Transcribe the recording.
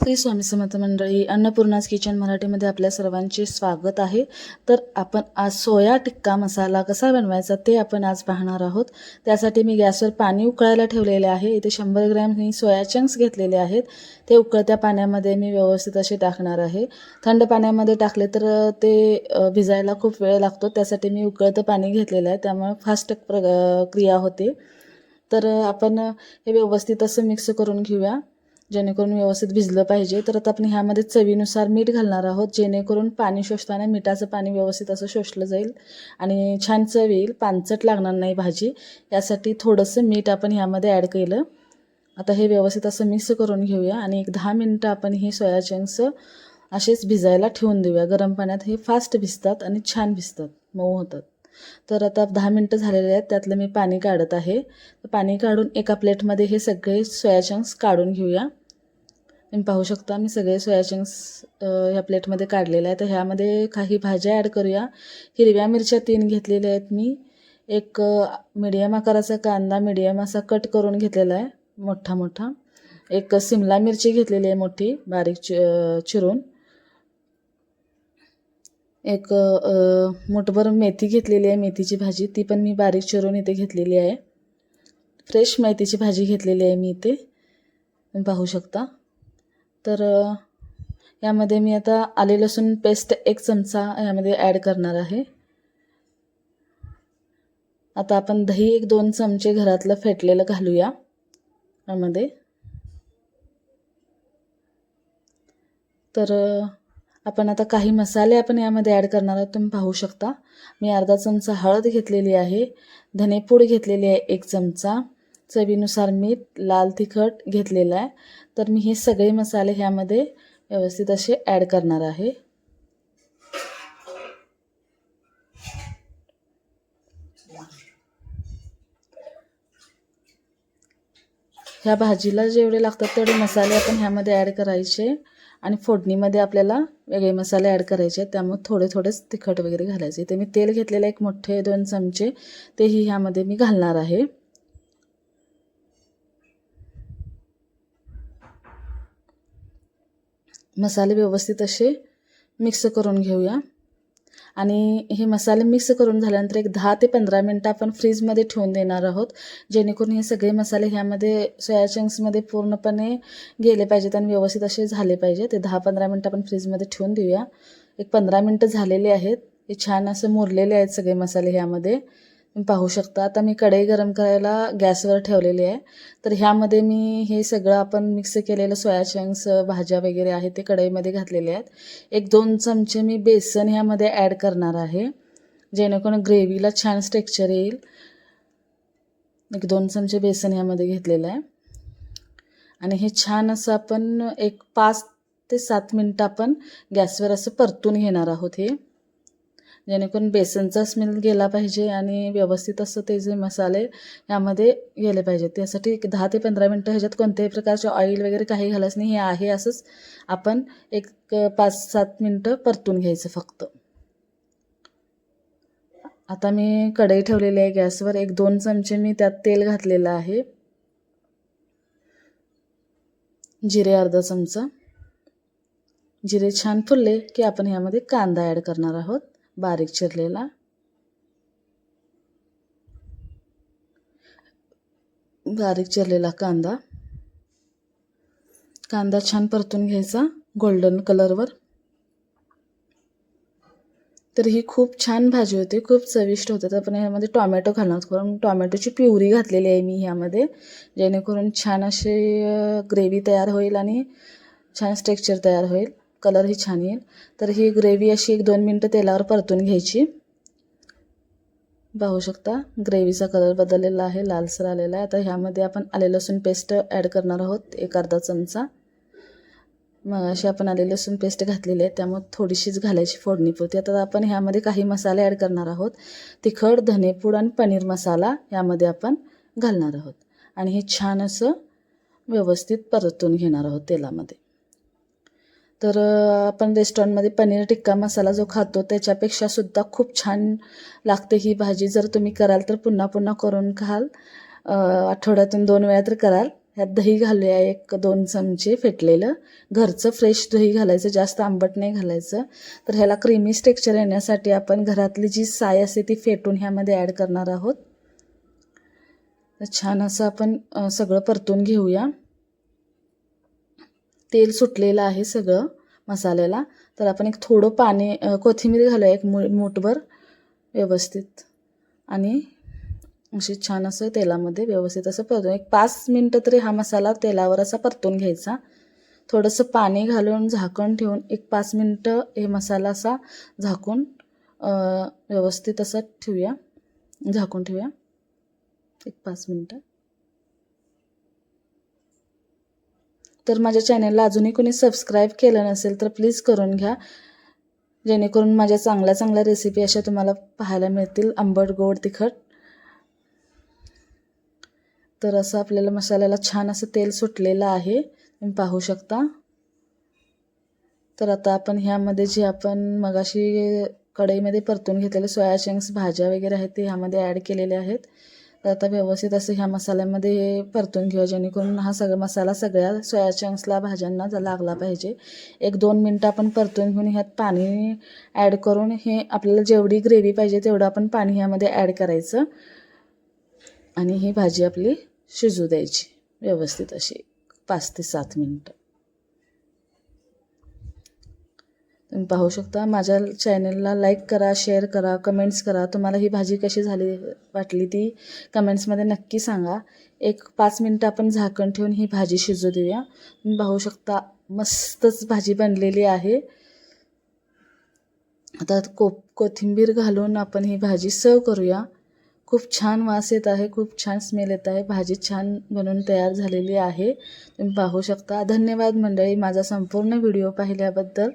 श्री स्वामी समर्थ मंडळी अन्नपूर्णाज किचन मराठीमध्ये आपल्या सर्वांचे स्वागत आहे. तर आपण आज सोया टिक्का मसाला कसा बनवायचा ते आपण आज पाहणार आहोत. त्यासाठी मी गॅसवर पाणी उकळायला ठेवलेले आहे. इथे शंभर ग्रॅम मी सोया चंक्स घेतलेले आहेत. ते उकळत्या पाण्यामध्ये मी व्यवस्थित असे टाकणार आहे. थंड पाण्यामध्ये टाकले तर ते भिजायला खूप वेळ लागतो. त्यासाठी मी उकळतं पाणी घेतलेलं आहे. त्यामुळे फास्ट प्र क्रिया होते. तर आपण हे व्यवस्थित असं मिक्स करून घेऊया. जेणेकरून व्यवस्थित भिजलं पाहिजे. तर आता आपण ह्यामध्ये चवीनुसार मीठ घालणार आहोत जेणेकरून पाणी शोषताना मिठाचं पाणी व्यवस्थित असं शोषलं जाईल आणि छान चव येईल. पानचट लागणार नाही भाजी. यासाठी थोडंसं मीठ आपण ह्यामध्ये ॲड केलं. आता हे व्यवस्थित असं मिक्स करून घेऊया आणि एक दहा मिनटं आपण हे सोया चंक्स असेच भिजायला ठेवून देऊया. गरम पाण्यात हे फास्ट भिजतात आणि छान भिजतात. मऊ होतात. तर आता दहा मिनटं झालेले आहेत त्यातलं मी पाणी काढत आहे. तर पाणी काढून एका प्लेटमध्ये हे सगळे सोया चंक्स काढून घेऊया. तुम्ही पाहू शकता मी सगळे सोया चंक्स ह्या प्लेटमध्ये काढलेले आहे तर ह्यामध्ये काही भाज्या ॲड करूया. हिरव्या मिरच्या तीन घेतलेल्या आहेत मी. एक मिडियम आकाराचा कांदा मिडियम असा कट करून घेतलेला आहे मोठा मोठा. एक सिमला मिरची घेतलेली आहे मोठी बारीक चि चिरून. एक अ, मुठभर मेथी घेतलेली आहे मेथीची भाजी. ती पण मी बारीक चिरून इथे घेतलेली आहे. फ्रेश मेथीची भाजी घेतलेली आहे मी इथे. तुम्ही पाहू शकता. तर यामध्ये मी आता आले लसूण पेस्ट एक चमचा यामध्ये ॲड करणार आहे. आता आपण दही एक दोन चमचे घरातलं फेटलेलं घालूया यामध्ये. तर आपण आता काही मसाले आपण यामध्ये ॲड करणार आहोत तुम्ही पाहू शकता. मी अर्धा चमचा हळद घेतलेली आहे. धनेपूड घेतलेली आहे एक चमचा. चवीनुसार मीठ लाल तिखट घेतलेलं आहे. तर मी हे सगळे मसाले ह्यामध्ये व्यवस्थित असे ॲड करणार आहे. ह्या भाजीला जेवढे लागतात तेवढे मसाले आपण ह्यामध्ये ॲड करायचे. आणि फोडणीमध्ये आपल्याला वेगळे मसाले ॲड करायचे. त्यामुळे थोडे थोडेच तिखट वगैरे घालायचे. ते मी तेल घेतलेलं एक मोठे दोन चमचे. तेही ह्यामध्ये मी घालणार आहे. मसाले व्यवस्थित असे मिक्स करून घेऊया. आणि हे मसाले मिक्स करून झाल्यानंतर एक दहा ते पंधरा मिनटं आपण फ्रीजमध्ये ठेवून देणार आहोत. जेणेकरून हे सगळे मसाले ह्यामध्ये सोया चंक्समध्ये पूर्णपणे गेले पाहिजेत आणि व्यवस्थित असे झाले पाहिजे ते दहा पंधरा मिनटं आपण फ्रीजमध्ये ठेवून देऊया. एक पंधरा मिनटं झालेले आहेत. हे छान असं मुरलेले आहेत सगळे मसाले ह्यामध्ये. पाहू शकता आता मी कढई गरम करायला गॅसवर ठेवलेली आहे. तर ह्यामध्ये मी हे सगळं आपण मिक्स केलेलं सोया चंक्स भाज्या वगैरे आहे ते कढईमध्ये घातलेले आहेत. एक दोन चमचे मी बेसन ह्यामध्ये ॲड करणार आहे. जेणेकरून ग्रेव्हीला छान स्ट्रेक्चर येईल. एक दोन चमचे बेसन ह्यामध्ये घेतलेलं आहे. आणि हे छान असं आपण एक पाच ते सात मिनटं आपण गॅसवर असं परतून घेणार आहोत हे. जेणेकरून बेसनचा स्मेल गेला पाहिजे आणि व्यवस्थित असं ते जे मसाले यामध्ये गेले पाहिजेत. त्यासाठी एक दहा ते पंधरा मिनटं ह्याच्यात कोणत्याही प्रकारचे ऑइल वगैरे काही घालायचं नाही. हे आहे असंच आपण एक पाच सात मिनटं परतून घ्यायचं फक्त. आता मी कढई ठेवलेली आहे गॅसवर. एक दोन चमचे मी त्यात तेल घातलेलं आहे. जिरे अर्धा चमचा. जिरे छान फुलले की आपण ह्यामध्ये कांदा ॲड करणार आहोत. बारीक चिरलेला. बारीक चिरलेला कांदा. कांदा छान परतून घ्यायचा गोल्डन कलरवर तर ही खूप छान भाजी होती खूप चविष्ट होते. तर आपण ह्यामध्ये टॉमॅटो घालणार करून टॉमॅटोची प्युरी घातलेली आहे मी ह्यामध्ये. जेणेकरून छान असे ग्रेव्ही तयार होईल आणि छान स्ट्रेक्चर तयार होईल. कलरही छान येईल. तर ही ग्रेव्ही अशी एक दोन मिनटं तेलावर परतून घ्यायची. पाहू शकता ग्रेव्हीचा कलर बदललेला आहे लालसर आलेला आहे. आता ह्यामध्ये आपण आले लसूण पेस्ट ॲड करणार आहोत एक अर्धा चमचा. मग अशी आपण आले लसूण पेस्ट घातलेली आहे त्यामुळे थोडीशीच घालायची फोडणीपुरती आता आपण ह्यामध्ये काही मसाले ॲड करणार आहोत. तिखट धनेपूड आणि पनीर मसाला यामध्ये आपण घालणार आहोत. आणि हे छान असं व्यवस्थित परतून घेणार आहोत तेलामध्ये. तर आपण रेस्टॉरंटमध्ये पनीर टिक्का मसाला जो खातो त्याच्यापेक्षा सुद्धा खूप छान लागते ही भाजी. जर तुम्ही कराल तर पुन्हा पुन्हा करून खाल. आठवड्यातून दोन वेळा तर कराल. ह्यात दही घालूया एक दोन चमचे फेटलेलं. घरचं फ्रेश दही घालायचं जास्त आंबट नाही घालायचं. तर ह्याला क्रीमी स्टेक्चर येण्यासाठी आपण घरातली जी साय असते ती फेटून ह्यामध्ये ॲड करणार आहोत. छान असं आपण सगळं परतून घेऊया. तेल सुटलेलं आहे सगळं मसाल्याला. तर आपण एक थोडं पाणी कोथिंबीर घालूया एक मु मूठभर व्यवस्थित. आणि अशी छान असं तेलामध्ये व्यवस्थित असं परतून एक पाच मिनटं तरी हा मसाला तेलावर असा परतून घ्यायचा. थोडंसं पाणी घालून झाकण ठेवून एक पाच मिनटं हे मसाला असा झाकून व्यवस्थित असं ठेवूया. झाकून ठेवूया. एक पाच मिनटं. तर माझ्या चॅनलला अजूनही कोणी सबस्क्राईब केलं नसेल तर प्लीज करून घ्या. जेणेकरून माझ्या चांगल्या चांगल्या रेसिपी अशा तुम्हाला पाहायला मिळतील. आंबट गोड तिखट. तर असं आपल्याला मसाल्याला छान असं तेल सुटलेलं आहे. तुम्ही पाहू शकता. तर आता आपण ह्यामध्ये जे आपण मगाशी कढईमध्ये परतून घेतलेले सोया चंक्स भाज्या वगैरे आहेत ते ह्यामध्ये ॲड केलेले आहेत. तर आता व्यवस्थित असं ह्या मसाल्यामध्ये परतून घेऊया जेणेकरून हा सगळा मसाला सगळ्या सोया चंक्सला भाज्यांना जा- लागला पाहिजे. एक दोन मिनटं आपण परतून घेऊन ह्यात पाणी ॲड करून हे आपल्याला जेवढी ग्रेव्ही पाहिजे तेवढं आपण पाणी ह्यामध्ये ॲड करायचं. आणि ही भाजी आपली शिजू द्यायची. व्यवस्थित अशी पाच ते सात मिनटं. तुम्ही पाहू शकता. माझ्या चॅनलला लाईक करा शेअर करा कमेंट्स करा. तुम्हाला ही भाजी कशी झाली वाटली ती कमेंट्समध्ये नक्की सांगा. एक पाच मिनटं आपण झाकण ठेवून ही भाजी शिजू देऊया. तुम्ही पाहू शकता मस्तच भाजी बनलेली आहे. आता को कोथिंबीर घालून आपण ही भाजी सर्व करूया. खूप छान वास येत आहे खूप छान स्मेल येत आहे. भाजी छान बनवून तयार झालेली आहे. तुम्ही पाहू शकता. धन्यवाद मंडळी माझा संपूर्ण व्हिडिओ पाहिल्याबद्दल.